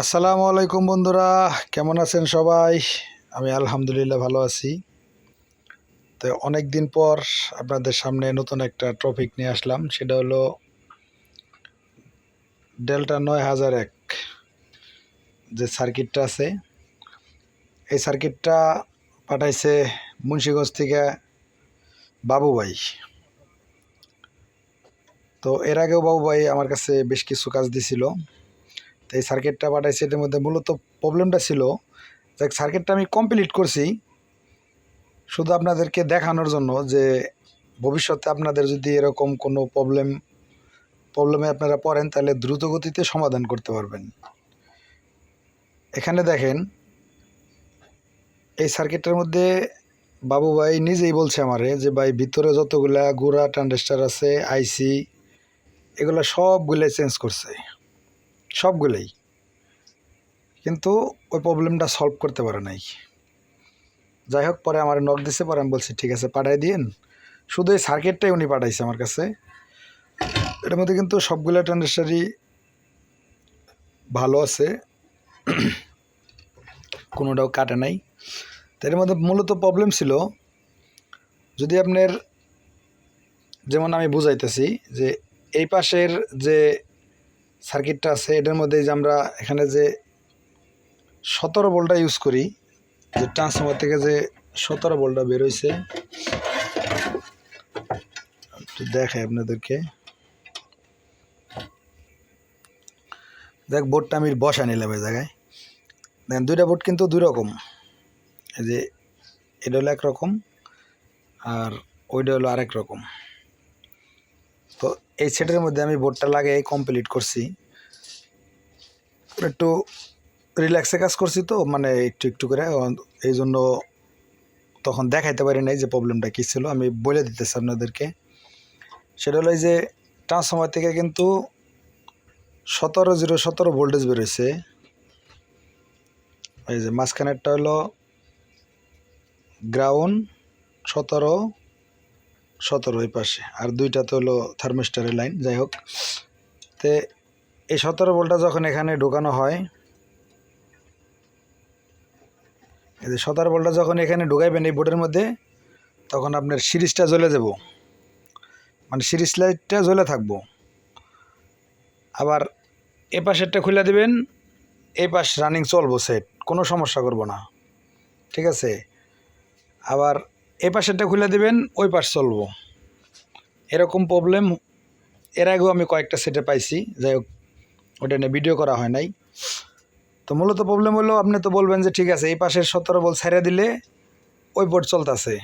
আসসালামু আলাইকুম বন্ধুরা, কেমন আছেন সবাই? আমি আলহামদুলিল্লাহ ভালো আছি। তো অনেক দিন পর আপনাদের সামনে নতুন একটা টপিক নিয়ে আসলাম, সেটা হলো ডেল্টা নয় হাজার এক যে সার্কিটটা আছে, এই সার্কিটটা পাঠাইছে মুন্সীগঞ্জ থেকে বাবু ভাই। তো এর আগেও বাবু ভাই আমার কাছে বেশ কিছু কাজ দিছিল। তো এই সার্কিটটা পাঠাইছি এটার মধ্যে মূলত প্রবলেমটা ছিল যে সার্কিটটা আমি কমপ্লিট করছি শুধু আপনাদেরকে দেখানোর জন্য যে ভবিষ্যতে আপনাদের যদি এরকম কোনো প্রবলেম প্রবলেমে আপনারা পড়েন, তাহলে দ্রুত গতিতে সমাধান করতে পারবেন। এখানে দেখেন, এই সার্কিটটার মধ্যে বাবু ভাই নিজেই বলছে আমারে যে, ভাই, ভিতরে যতগুলা গুড়া ট্রানজিস্টার আছে আইসি এগুলো সবগুলাই চেঞ্জ করছে। সবগুলোই। কিন্তু ওই প্রবলেমটা সলভ করতে পারে নাই। যাই হোক, পরে আমার নক দিছে, পরে আমি বলছি, ঠিক আছে, পাঠাই দিন শুধু এই সার্কিটটাই উনি পাঠাইছে আমার কাছে। এটার মধ্যে কিন্তু সবগুলো ট্রানজিস্টারই ভালো আছে। কোনোটাও কাটে নাই। তো এর মধ্যে মূলত প্রবলেম ছিল, যদি আপনার, যেমন আমি বুঝাইতেছি যে এই পাশের যে সার্কিটটা আছে, এটার মধ্যে যে আমরা এখানে যে সতেরো ভোল্টটা ইউজ করি, যে ট্রান্সফর্মার থেকে যে সতেরো ভোল্টটা বেরোইছে একটু আপনাদেরকে। দেখ, বোর্ডটা আমি বসা নিলাম এই জায়গায়। দেখেন দুইটা বোর্ড কিন্তু দুই রকম। এই যে এটা হলো একরকম আর ওইটা হলো আরেক রকম। এই সেটের মধ্যে আমি বোর্ডটা লাগিয়ে কমপ্লিট করছি। একটু রিল্যাক্সে কাজ করছি তো মানে একটু একটু করে এই জন্য তখন দেখাইতে পারি নাই যে প্রবলেমটা কী ছিল, আমি বলে দিতেছি আপনাদেরকে। সেটা হলো যে ট্রান্সফর্মার থেকে কিন্তু সতেরো জিরো সতেরো ভোল্টেজ বেরোইছে। এই যে মাঝখানেরটা হলো গ্রাউন্ড সতেরো সতেরো এই পাশে। আর দুইটা তো হলো থার্মিস্টারের লাইন, যাই হোক। তে এই সতেরো ভোল্টটা যখন এখানে ঢোকানো হয়, এই যে সতেরো ভোল্টটা যখন এখানে ঢুকাইবেন এই বোর্ডের মধ্যে, তখন আপনার সিরিজটা জ্বলে যাব। মানে সিরিজ লাইটটা জ্বলে থাকব। আবার এ পাশেরটা খুলে দিবেন, এই পাশ রানিং চলবো সেট, কোনো সমস্যা করব না। ঠিক আছে? আবার এই পাশেরটা খুলে দেবেন, ওই পাশ চলবো। এরকম প্রবলেম এর আগেও আমি কয়েকটা সেটে পাইছি, যাই হোক ওটা নিয়ে ভিডিও করা হয় নাই। তো মূলত প্রবলেম হলো, আপনি তো বলবেন যে ঠিক আছে, এই পাশের সতেরো বল ছেড়ে দিলে ওই বোর্ড চলতেছে।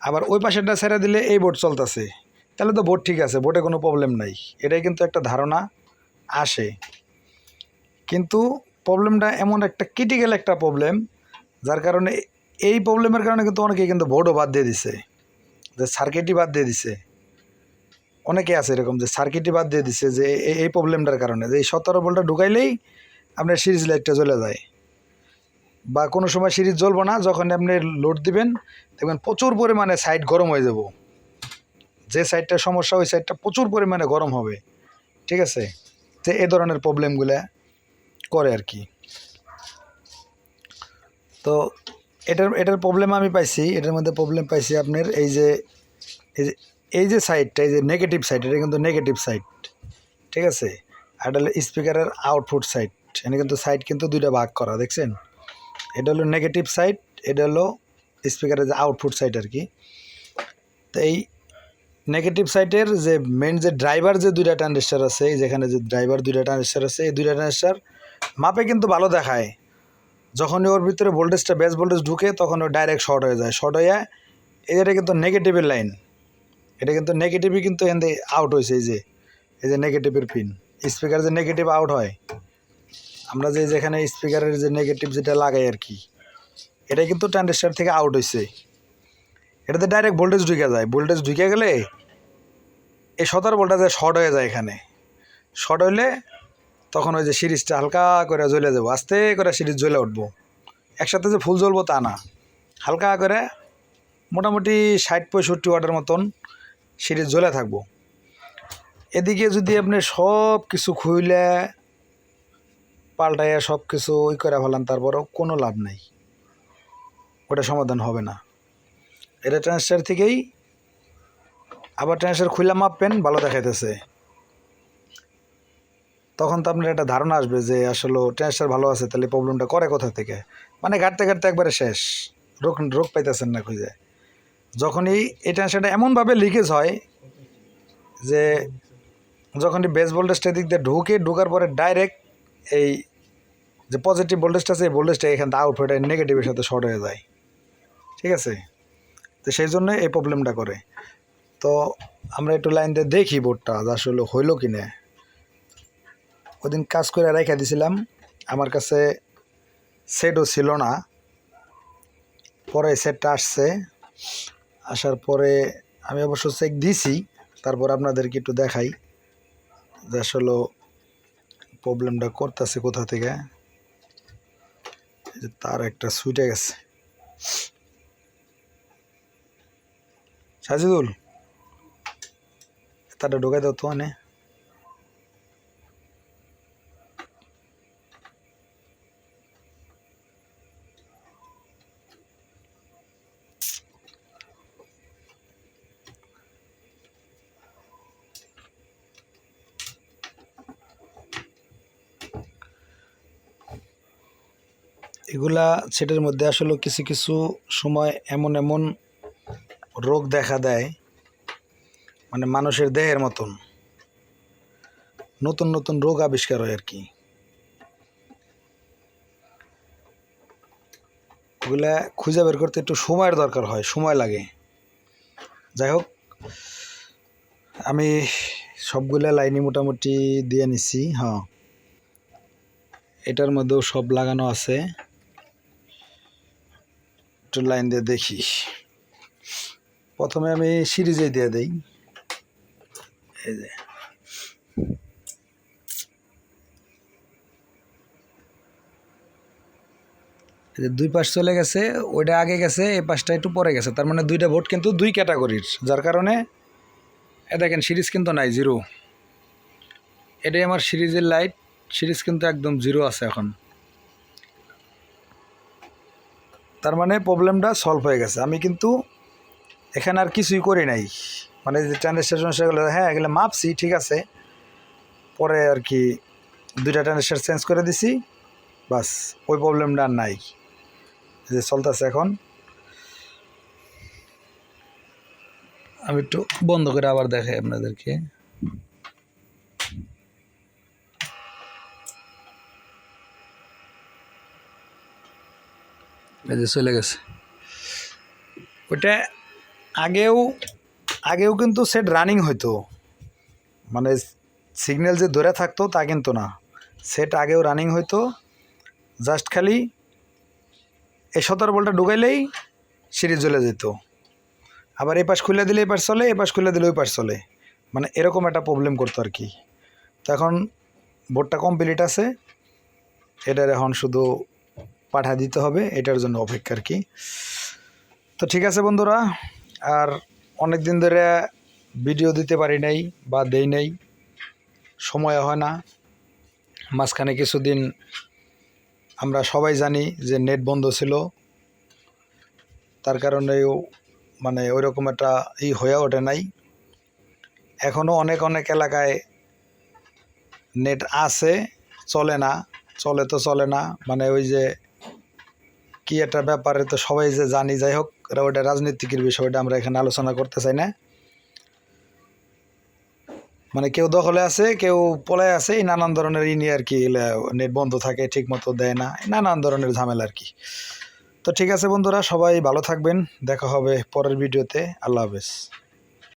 আবার ওই পাশেরটা ছেড়ে দিলে এই বোর্ড চলতেছে। তাহলে তো বোর্ড ঠিক আছে বোর্ডে কোনো প্রবলেম নাই। এটাই কিন্তু একটা ধারণা আসে। কিন্তু প্রবলেমটা এমন একটা ক্রিটিক্যাল একটা প্রবলেম যার কারণে এই প্রবলেমের কারণে কিন্তু অনেকে কিন্তু বোর্ডও বাদ দিয়ে দিছে, যে সার্কিটই বাদ দিয়ে দিছে। অনেকে আছে এরকম যে সার্কিটই বাদ দিয়ে দিছে যে এই- প্রবলেমটার কারণে, যে এই সতেরো বলটা ঢুকাইলেই আপনার সিরিজ লাইটটা জ্বলে যায়। বা কোনো সময় সিরিজ জ্বলবো না, যখন আপনি লোড দিবেন, দেখবেন প্রচুর পরিমাণে সাইড গরম হয়ে যাব। যে সাইডটা সমস্যা, ওই সাইডটা প্রচুর পরিমাণে গরম হবে। ঠিক আছে? তো এ ধরনের প্রবলেমগুলো করে আর কি। তো এটার এটার প্রবলেম আমি পাইছি, এটার মধ্যে প্রবলেম পাইছি আপনার এই যে এই যে সাইডটা এই যে নেগেটিভ সাইড এটা কিন্তু নেগেটিভ সাইড ঠিক আছে? এটা হলো স্পিকারের আউটপুট সাইড এখানে কিন্তু সাইড কিন্তু দুইটা ভাগ করা, দেখছেন? এটা হলো নেগেটিভ সাইড এটা হলো স্পিকারের যে আউটপুট সাইড আর কি। তো এই নেগেটিভ সাইডের যে মেন যে ড্রাইভার যে দুইটা ট্রানজিস্টার আছে, এই যেখানে যে ড্রাইভার দুইটা ট্রানজিস্টার আছে, এই দুইটা ট্রানজিস্টার মাপে কিন্তু ভালো দেখায়। যখনই ওর ভিতরে ভোল্টেজটা বেস ভোল্টেজ ঢুকে, তখন ও ডাইরেক্ট শর্ট হয়ে যায়। শর্ট হয়ে এটা কিন্তু নেগেটিভের লাইন এটা কিন্তু নেগেটিভই কিন্তু এখান আউট হয়েছে, এই যে এই যে নেগেটিভের পিন স্পিকার যে নেগেটিভ আউট হয়, আমরা যে যেখানে স্পিকারের যে নেগেটিভ যেটা লাগাই আর কি, এটা কিন্তু ট্রানজিস্টার থেকে আউট হয়েছে। এটাতে ডাইরেক্ট ভোল্টেজ ঢুকে যায়। ভোল্টেজ ঢুকে গেলে এই সতেরো ভোল্টেজে শর্ট হয়ে যায় এখানে। শর্ট হইলে তখন ওই যে সিরিজটা হালকা করে জ্বলে যাব, আস্তে করে সিরিজ জ্বলে উঠবো। একসাথে যে ফুল জ্বলবো তা না। হালকা করে মোটামুটি ষাট পঁয়ষট্টি ওয়াটের মতন সিরিজ জ্বলে থাকব। এদিকে যদি আপনি সব কিছু খুইলে পাল্টাইয়া সব কিছু ওই করে ফেলান, তারপরেও কোনো লাভ নেই। ওটা সমাধান হবে না। এটা ট্রান্সফার থেকেই আবার ট্রান্সফার খুলে মাপবেন, ভালো দেখাইতেছে। তখন তো আপনার একটা ধারণা আসবে যে আসলে ট্রান্সফার ভালো আছে, তাহলে প্রবলেমটা করে কোথা থেকে? মানে ঘাটতে ঘাটতে একবারে শেষ। রোগ রোগ পাইতেছেন না খুঁজে। যখনই এই ট্রান্সফারটা এমনভাবে লিকেজ হয় যে যখনই বেস ভোল্টেজটা দিক দিয়ে ঢুকে, ঢোকার পরে ডাইরেক্ট এই যে পজিটিভ ভোল্টেজটা আছে, এই ভোল্টেজটা এখান থেকে আউট হয়ে নেগেটিভের সাথে শর্ট হয়ে যায়। ঠিক আছে? তো সেই জন্য এই প্রবলেমটা করে। তো আমরা একটু লাইন দিয়ে দেখি বোর্ডটা আসলে হইল কি না ওদিন কাজ করে রেখে দিছিলাম। আমার কাছে সেটও ছিল না। পরে সেটটা আসছে। আসার পরে আমি অবশ্য চেক দিছি, তারপর আপনাদেরকে একটু দেখাই যে আসলে প্রবলেমটা করতেছে কোথা থেকে। তার একটা সুইটে গেছে। সাজিদুল, তারটা ঢোকাই দাও তো মানে এগুলা সেটার মধ্যে আসলে কিছু কিছু সময় এমন এমন রোগ দেখা দেয় মানে মানুষের দেহের মতন। নতুন নতুন রোগ আবিষ্কার হয় আর কি ওগুলা খুঁজে বের করতে একটু সময়ের দরকার হয়, সময় লাগে। যাই হোক, আমি সবগুলা লাইনে মোটামুটি দিয়ে নিছি হ্যাঁ। এটার মধ্যেও সব লাগানো আছে। একটু লাইন দিয়ে দেখি। প্রথমে আমি সিরিজে দিয়ে দেই। এই যে। দুই পাশ চলে গেছে, ওইটা আগে গেছে, এই পাশটা একটু পরে গেছে। তার মানে দুইটা ভোট কিন্তু দুই ক্যাটাগরির, যার কারণে এ দেখেন সিরিজ কিন্তু নাই, জিরো। এটাই আমার সিরিজের লাইট, সিরিজ কিন্তু একদম জিরো আছে এখন। তার মানে প্রবলেমটা সলভ হয়ে গেছে। আমি কিন্তু এখানে আর কিছুই করি নাই। মানে যে ট্রানজিস্টার সেগুলো হ্যাঁ এগুলো মাপছি, ঠিক আছে। পরে আর কি দুইটা ট্রানজিস্টার চেঞ্জ করে দিছি, বাস, ওই প্রবলেমটা আর নাই। যে চলতেছে এখন। আমি একটু বন্ধ করে আবার দেখাই আপনাদেরকে। যে চলে গেছে। ওইটা আগেও আগেও কিন্তু সেট রানিং হইতো। মানে সিগন্যাল যে ধরে থাকতো তা কিন্তু না। সেট আগেও রানিং হইতো। জাস্ট খালি এই সতেরো বলটা ঢুকাইলেই সিরিজ জ্বলে যেত। আবার এই পাশ খুলে দিলে এই পাশ চলে এই পাশ খুলে দিলে ওই পাশ চলে। মানে এরকম একটা প্রবলেম করতো আর কি। তো এখন বোর্ডটা কমপ্লিট আছে। এটার এখন শুধু পাঠা দিতে হবে, এটার জন্য অপেক্ষা আর কি। তো ঠিক আছে বন্ধুরা, আর অনেক দিন ধরে ভিডিও দিতে পারি নাই বা দেই নাই, সময় হয় না। মাঝখানে কিছুদিন আমরা সবাই জানি যে নেট বন্ধ ছিল, তার কারণেও মানে ওই রকম একটা ই হয়ে ওঠে নাই। এখনও অনেক অনেক এলাকায় নেট আছে, চলে না, চলে তো চলে না মানে ওই যে কি একটা ব্যাপারে তো সবাই যে জানি, যাই হোক ওটা রাজনীতিকের বিষয় ওটা আমরা এখানে আলোচনা করতে চাই না। মানে কেউ দখলে আছে, কেউ পলায় আছে, এই নানান ধরনের ই নিয়ে আর কি নেট বন্ধ থাকে ঠিক মতো দেয় না নানান ধরনের ঝামেলা আর কি। তো ঠিক আছে বন্ধুরা, সবাই ভালো থাকবেন, দেখা হবে পরের ভিডিওতে, আল্লাহ হাফেজ।